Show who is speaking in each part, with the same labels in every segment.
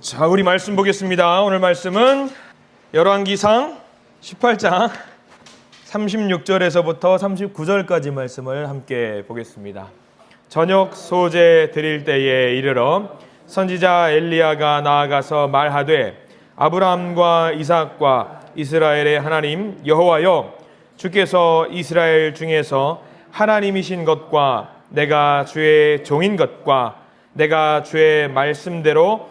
Speaker 1: 자, 우리 말씀 보겠습니다. 오늘 말씀은 열왕기상 18장 36절에서부터 39절까지 말씀을 함께 보겠습니다. 저녁 소재 드릴 때에 이르러 선지자 엘리야가 나아가서 말하되 아브라함과 이삭과 이스라엘의 하나님 여호와여 주께서 이스라엘 중에서 하나님이신 것과 내가 주의 종인 것과 내가 주의 말씀대로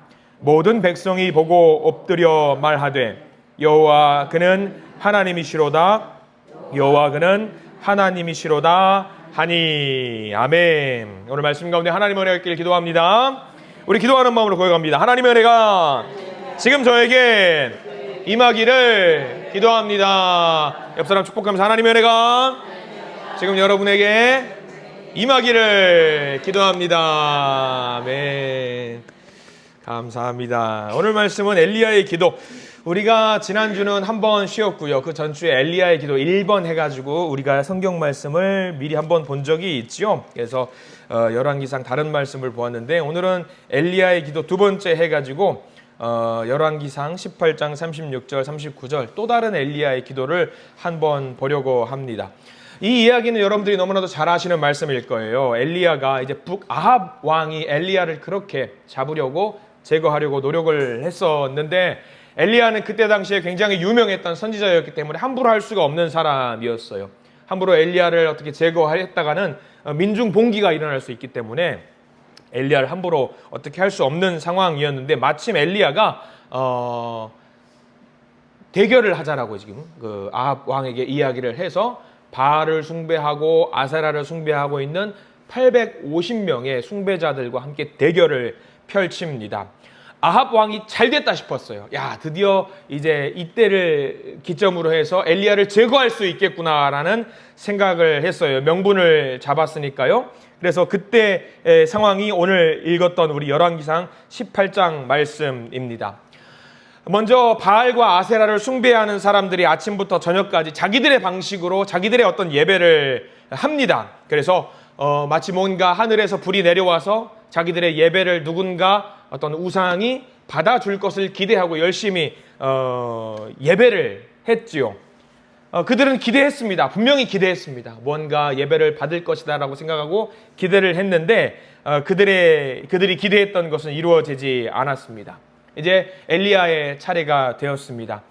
Speaker 1: 모든 백성이 보고 엎드려 말하되 여호와 그는 하나님이시로다. 여호와 그는 하나님이시로다. 하니 아멘. 오늘 말씀 가운데 하나님의 은혜가 있길 기도합니다. 우리 기도하는 마음으로 고백합니다. 하나님의 은혜가 지금 저에게 임하기를 기도합니다. 옆 사람 축복하면서 하나님의 은혜가 지금 여러분에게 임하기를 기도합니다. 아멘 감사합니다. 오늘 말씀은 엘리야의 기도. 우리가 지난주는 한 번 쉬었고요. 그 전주에 엘리야의 기도 1번 해가지고 우리가 성경 말씀을 미리 한 번 본 적이 있죠. 그래서 어, 열왕기상 다른 말씀을 보았는데 오늘은 엘리야의 기도 두 번째 해가지고 어, 열왕기상 18장 36절 39절 또 다른 엘리야의 기도를 한 번 보려고 합니다. 이 이야기는 여러분들이 너무나도 잘 아시는 말씀일 거예요. 엘리야가 이제 북 아합 왕이 엘리야를 그렇게 잡으려고 제거하려고 노력을 했었는데 엘리야는 그때 당시에 굉장히 유명했던 선지자였기 때문에 함부로 할 수가 없는 사람이었어요. 함부로 엘리야를 어떻게 제거했다가는 민중 봉기가 일어날 수 있기 때문에 엘리야를 함부로 어떻게 할 수 없는 상황이었는데 마침 엘리야가 어, 대결을 하자라고 지금 그 아합 왕에게 이야기를 해서 바알을 숭배하고 아세라를 숭배하고 있는 850명의 숭배자들과 함께 대결을 펼칩니다. 아합 왕이 잘 됐다 싶었어요. 야, 드디어 이제 이때를 기점으로 해서 엘리야를 제거할 수 있겠구나라는 생각을 했어요. 명분을 잡았으니까요. 그래서 그때 상황이 오늘 읽었던 우리 열왕기상 18장 말씀입니다. 먼저 바알과 아세라를 숭배하는 사람들이 아침부터 저녁까지 자기들의 방식으로 자기들의 어떤 예배를 합니다. 그래서 어, 마치 뭔가 하늘에서 불이 내려와서 자기들의 예배를 누군가 어떤 우상이 받아줄 것을 기대하고 열심히 어, 예배를 했지요. 어, 그들은 기대했습니다. 분명히 기대했습니다. 뭔가 예배를 받을 것이다라고 생각하고 기대를 했는데 어, 그들의 그들이 기대했던 것은 이루어지지 않았습니다. 이제 엘리야의 차례가 되었습니다.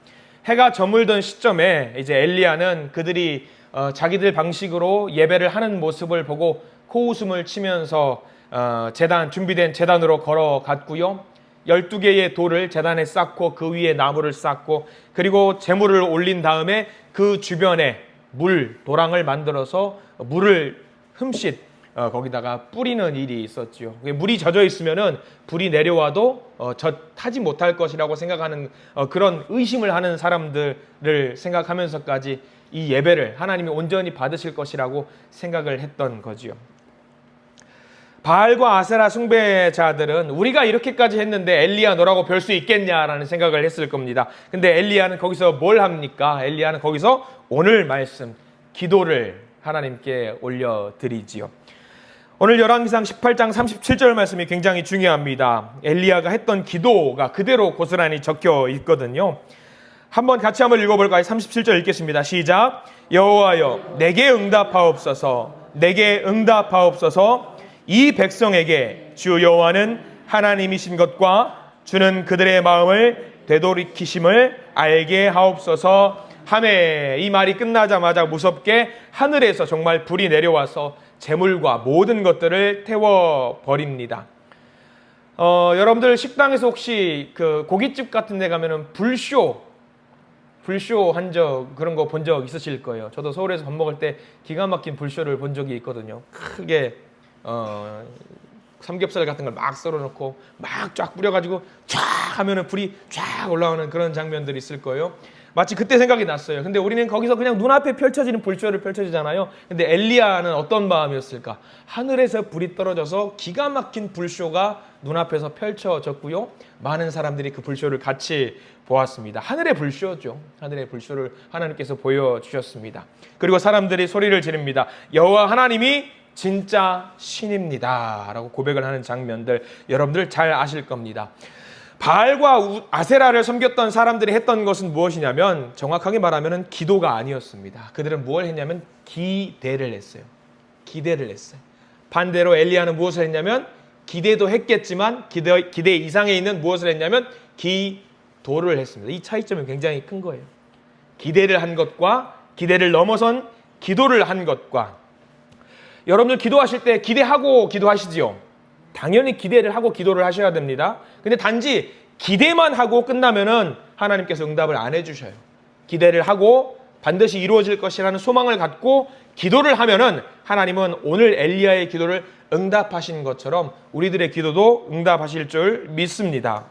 Speaker 1: 해가 저물던 시점에 이제 엘리야는 그들이 어, 자기들 방식으로 예배를 하는 모습을 보고 코웃음을 치면서 어, 재단 준비된 재단으로 걸어갔고요. 12개의 돌을 재단에 쌓고 그 위에 나무를 쌓고 그리고 재물을 올린 다음에 그 주변에 물 도랑을 만들어서 물을 흠칫 어, 거기다가 뿌리는 일이 있었지요. 물이 젖어 있으면은 불이 내려와도 어, 젖 타지 못할 것이라고 생각하는 어, 그런 의심을 하는 사람들을 생각하면서까지 이 예배를 하나님이 온전히 받으실 것이라고 생각을 했던 거지요. 바알과 아세라 숭배자들은 우리가 이렇게까지 했는데 엘리야 너라고 별 수 있겠냐라는 생각을 했을 겁니다. 근데 엘리야는 거기서 뭘 합니까? 엘리야는 거기서 오늘 말씀 기도를 하나님께 올려드리지요. 오늘 열왕기상 18장 37절 말씀이 굉장히 중요합니다. 엘리야가 했던 기도가 그대로 고스란히 적혀 있거든요. 한번 같이 한번 읽어볼까요? 37절 읽겠습니다. 시작. 여호와여 내게 응답하옵소서. 내게 응답하옵소서. 이 백성에게 주 여호와는 하나님이신 것과 주는 그들의 마음을 되돌이키심을 알게 하옵소서. 함에 이 말이 끝나자마자 무섭게 하늘에서 정말 불이 내려와서 재물과 모든 것들을 태워 버립니다. 어, 여러분들 식당에서 혹시 그 고깃집 같은 데 가면은 불쇼 불쇼 한 적 그런 거 본 적 있으실 거예요. 저도 서울에서 밥 먹을 때 기가 막힌 불쇼를 본 적이 있거든요. 크게 어, 삼겹살 같은 걸 막 썰어놓고 막 쫙 뿌려가지고 쫙 하면은 불이 쫙 올라오는 그런 장면들이 있을 거예요. 마치 그때 생각이 났어요. 근데 우리는 거기서 그냥 눈앞에 펼쳐지는 불쇼를 펼쳐지잖아요. 근데 엘리야는 어떤 마음이었을까? 하늘에서 불이 떨어져서 기가 막힌 불쇼가 눈앞에서 펼쳐졌고요. 많은 사람들이 그 불쇼를 같이 보았습니다. 하늘의 불쇼죠. 하늘의 불쇼를 하나님께서 보여주셨습니다. 그리고 사람들이 소리를 지릅니다. 여호와 하나님이 진짜 신입니다 라고 고백을 하는 장면들 여러분들 잘 아실 겁니다. 바알과 우- 아세라를 섬겼던 사람들이 했던 것은 무엇이냐면 정확하게 말하면 기도가 아니었습니다. 그들은 무엇을 했냐면 기대를 했어요. 기대를 했어요. 반대로 엘리야는 무엇을 했냐면 기대도 했겠지만 기대, 기대 이상에 있는 무엇을 했냐면 기도를 했습니다. 이 차이점이 굉장히 큰 거예요. 기대를 한 것과 기대를 넘어선 기도를 한 것과 여러분들 기도하실 때 기대하고 기도하시지요. 당연히 기대를 하고 기도를 하셔야 됩니다. 근데 단지 기대만 하고 끝나면은 하나님께서 응답을 안 해주셔요. 기대를 하고 반드시 이루어질 것이라는 소망을 갖고 기도를 하면은 하나님은 오늘 엘리야의 기도를 응답하신 것처럼 우리들의 기도도 응답하실 줄 믿습니다.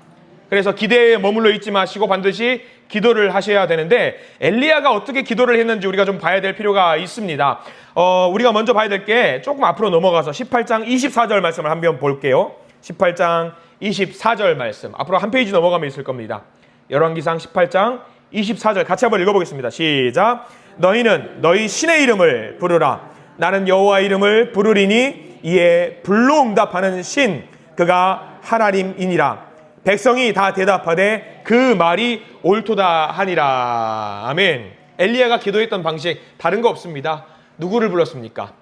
Speaker 1: 그래서 기대에 머물러 있지 마시고 반드시 기도를 하셔야 되는데 엘리야가 어떻게 기도를 했는지 우리가 좀 봐야 될 필요가 있습니다. 어, 우리가 먼저 봐야 될 게 조금 앞으로 넘어가서 18장 24절 말씀을 한번 볼게요. 18장 24절 말씀. 앞으로 한 페이지 넘어가면 있을 겁니다. 열왕기상 18장 24절 같이 한번 읽어보겠습니다. 시작. 너희는 너희 신의 이름을 부르라. 나는 여호와 이름을 부르리니 이에 불로 응답하는 신 그가 하나님이니라. 백성이 다 대답하되 그 말이 옳도다 하니라. 아멘. 엘리야가 기도했던 방식 다른 거 없습니다. 누구를 불렀습니까?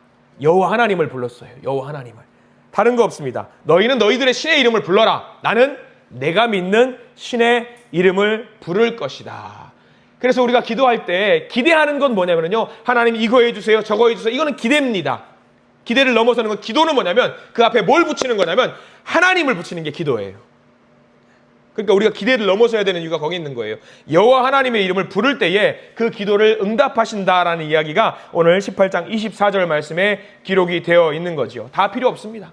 Speaker 1: 여호와 하나님을 불렀어요. 여호와 하나님을. 다른 거 없습니다. 너희는 너희들의 신의 이름을 불러라. 나는 내가 믿는 신의 이름을 부를 것이다. 그래서 우리가 기도할 때 기대하는 건 뭐냐면요. 하나님 이거 해주세요. 저거 해주세요. 이거는 기대입니다. 기대를 넘어서는 건 기도는 뭐냐면 그 앞에 뭘 붙이는 거냐면 하나님을 붙이는 게 기도예요. 그러니까 우리가 기대를 넘어서야 되는 이유가 거기 있는 거예요. 여호와 하나님의 이름을 부를 때에 그 기도를 응답하신다라는 이야기가 오늘 18장 24절 말씀에 기록이 되어 있는 거지요. 다 필요 없습니다.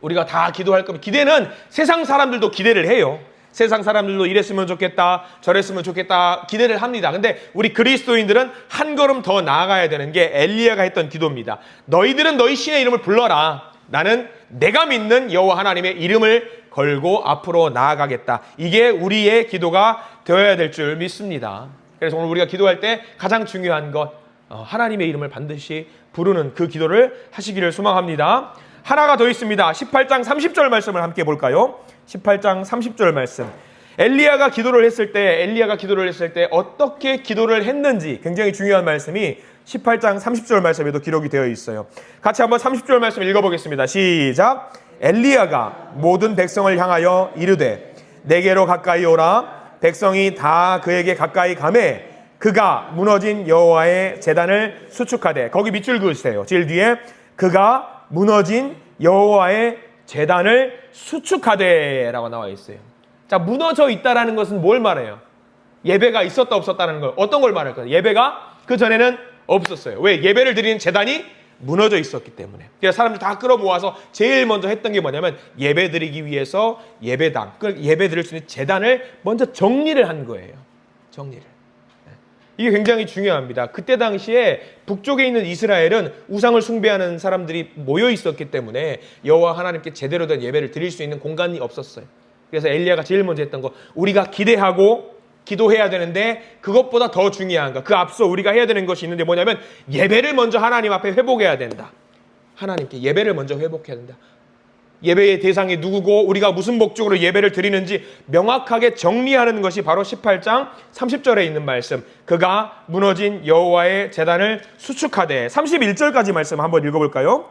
Speaker 1: 우리가 다 기도할 거면 기대는 세상 사람들도 기대를 해요. 세상 사람들도 이랬으면 좋겠다, 저랬으면 좋겠다 기대를 합니다. 근데 우리 그리스도인들은 한 걸음 더 나아가야 되는 게 엘리야가 했던 기도입니다. 너희들은 너희 신의 이름을 불러라. 나는 내가 믿는 여호와 하나님의 이름을 걸고 앞으로 나아가겠다. 이게 우리의 기도가 되어야 될 줄 믿습니다. 그래서 오늘 우리가 기도할 때 가장 중요한 것 어, 하나님의 이름을 반드시 부르는 그 기도를 하시기를 소망합니다. 하나가 더 있습니다. 18장 30절 말씀을 함께 볼까요? 18장 30절 말씀. 엘리야가 기도를 했을 때 엘리야가 기도를 했을 때 어떻게 기도를 했는지 굉장히 중요한 말씀이 18장 30절 말씀에도 기록이 되어 있어요. 같이 한번 30절 말씀 읽어 보겠습니다. 시작. 엘리야가 모든 백성을 향하여 이르되 내게로 가까이 오라 백성이 다 그에게 가까이 가매 그가 무너진 여호와의 재단을 수축하되 거기 밑줄 그으세요. 질 뒤에 그가 무너진 여호와의 재단을 수축하되라고 나와 있어요. 자, 무너져 있다라는 것은 뭘 말해요? 예배가 있었다 없었다는 걸 어떤 걸 말할까요? 예배가 그 전에는 없었어요. 왜? 예배를 드리는 재단이 무너져 있었기 때문에. 그래서 사람들 다 끌어모아서 제일 먼저 했던 게 뭐냐면 예배 드리기 위해서 예배당, 그 예배 드릴 수 있는 재단을 먼저 정리를 한 거예요. 정리를. 이게 굉장히 중요합니다. 그때 당시에 북쪽에 있는 이스라엘은 우상을 숭배하는 사람들이 모여 있었기 때문에 여호와 하나님께 제대로 된 예배를 드릴 수 있는 공간이 없었어요. 그래서 엘리야가 제일 먼저 했던 거 우리가 기대하고 기도해야 되는데 그것보다 더 중요한 거그 앞서 우리가 해야 되는 것이 있는데 뭐냐면 예배를 먼저 하나님 앞에 회복해야 된다. 하나님께 예배를 먼저 회복해야 된다. 예배의 대상이 누구고 우리가 무슨 목적으로 예배를 드리는지 명확하게 정리하는 것이 바로 18장 30절에 있는 말씀. 그가 무너진 여호와의 재단을 수축하되 31절까지 말씀 한번 읽어볼까요?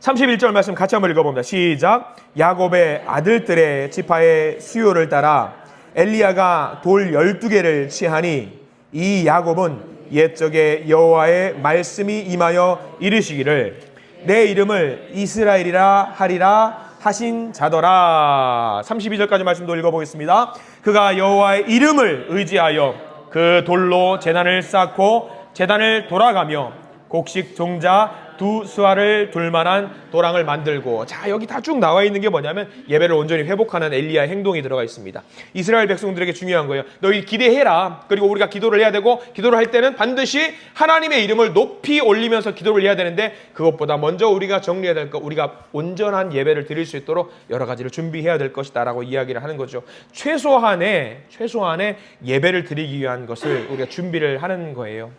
Speaker 1: 31절 말씀 같이 한번 읽어봅니다. 시작. 야곱의 아들들의 지파의 수요를 따라 엘리야가 돌 12개를 취하니 이 야곱은 옛적에 여호와의 말씀이 임하여 이르시기를 내 이름을 이스라엘이라 하리라 하신 자더라. 32절까지 말씀도 읽어보겠습니다. 그가 여호와의 이름을 의지하여 그 돌로 재단을 쌓고 재단을 돌아가며 곡식 종자 두 수알을 둘 만한 도랑을 만들고 자 여기 다 쭉 나와 있는 게 뭐냐면 예배를 온전히 회복하는 엘리야의 행동이 들어가 있습니다. 이스라엘 백성들에게 중요한 거예요. 너희 기대해라. 그리고 우리가 기도를 해야 되고 기도를 할 때는 반드시 하나님의 이름을 높이 올리면서 기도를 해야 되는데 그것보다 먼저 우리가 정리해야 될 것, 우리가 온전한 예배를 드릴 수 있도록 여러 가지를 준비해야 될 것이다라고 이야기를 하는 거죠. 최소한의 최소한의 예배를 드리기 위한 것을 우리가 준비를 하는 거예요.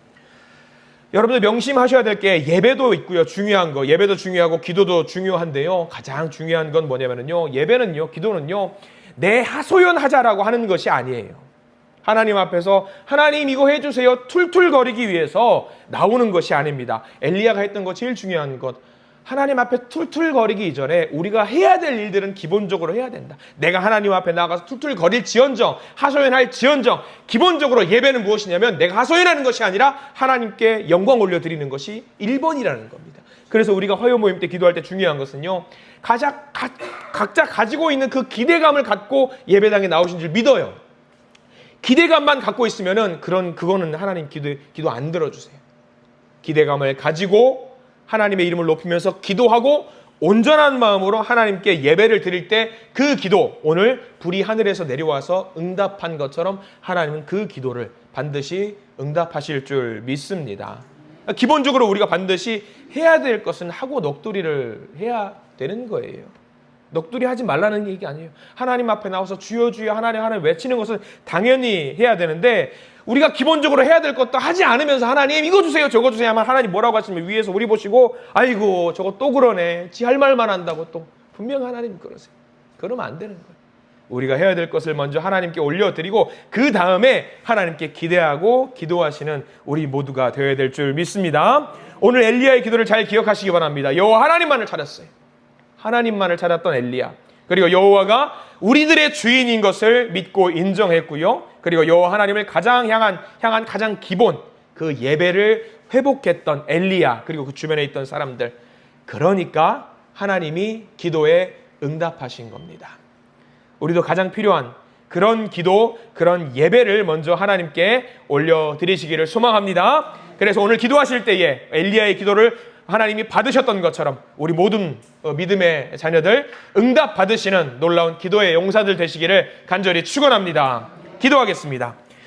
Speaker 1: 여러분들 명심하셔야 될 게 예배도 있고요. 중요한 거. 예배도 중요하고 기도도 중요한데요. 가장 중요한 건 뭐냐면요. 예배는요. 기도는요. 내 하소연하자라고 하는 것이 아니에요. 하나님 앞에서 하나님 이거 해주세요. 툴툴거리기 위해서 나오는 것이 아닙니다. 엘리야가 했던 거 제일 중요한 것. 하나님 앞에 툴툴거리기 이전에 우리가 해야 될 일들은 기본적으로 해야 된다. 내가 하나님 앞에 나가서 툴툴거릴 지언정, 하소연할 지언정, 기본적으로 예배는 무엇이냐면 내가 하소연하는 것이 아니라 하나님께 영광 올려드리는 것이 1번이라는 겁니다. 그래서 우리가 화요 모임 때 기도할 때 중요한 것은요. 가자, 가, 각자 가지고 있는 그 기대감을 갖고 예배당에 나오신 줄 믿어요. 기대감만 갖고 있으면은 그런 그거는 하나님 기도 기도 안 들어주세요. 기대감을 가지고 하나님의 이름을 높이면서 기도하고 온전한 마음으로 하나님께 예배를 드릴 때 그 기도 오늘 불이 하늘에서 내려와서 응답한 것처럼 하나님은 그 기도를 반드시 응답하실 줄 믿습니다. 기본적으로 우리가 반드시 해야 될 것은 하고 넋두리를 해야 되는 거예요. 넋두리 하지 말라는 얘기 아니에요. 하나님 앞에 나와서 주여 주여 하나님 하나님 외치는 것은 당연히 해야 되는데 우리가 기본적으로 해야 될 것도 하지 않으면서 하나님 이거 주세요 저거 주세요 하면 하나님 뭐라고 하시면 위에서 우리 보시고 아이고 저거 또 그러네 지 할 말만 한다고 또 분명 하나님 그러세요. 그러면 안 되는 거예요. 우리가 해야 될 것을 먼저 하나님께 올려드리고 그 다음에 하나님께 기대하고 기도하시는 우리 모두가 되어야 될 줄 믿습니다. 오늘 엘리야의 기도를 잘 기억하시기 바랍니다. 여호와 하나님만을 찾았어요. 하나님만을 찾았던 엘리야. 그리고 여호와가 우리들의 주인인 것을 믿고 인정했고요. 그리고 여호와 하나님을 가장 향한 향한 가장 기본 그 예배를 회복했던 엘리야 그리고 그 주변에 있던 사람들. 그러니까 하나님이 기도에 응답하신 겁니다. 우리도 가장 필요한 그런 기도, 그런 예배를 먼저 하나님께 올려 드리시기를 소망합니다. 그래서 오늘 기도하실 때에 엘리야의 기도를 하나님이 받으셨던 것처럼 우리 모든 어, 믿음의 자녀들 응답 받으시는 놀라운 기도의 용사들 되시기를 간절히 축원합니다. 기도하겠습니다.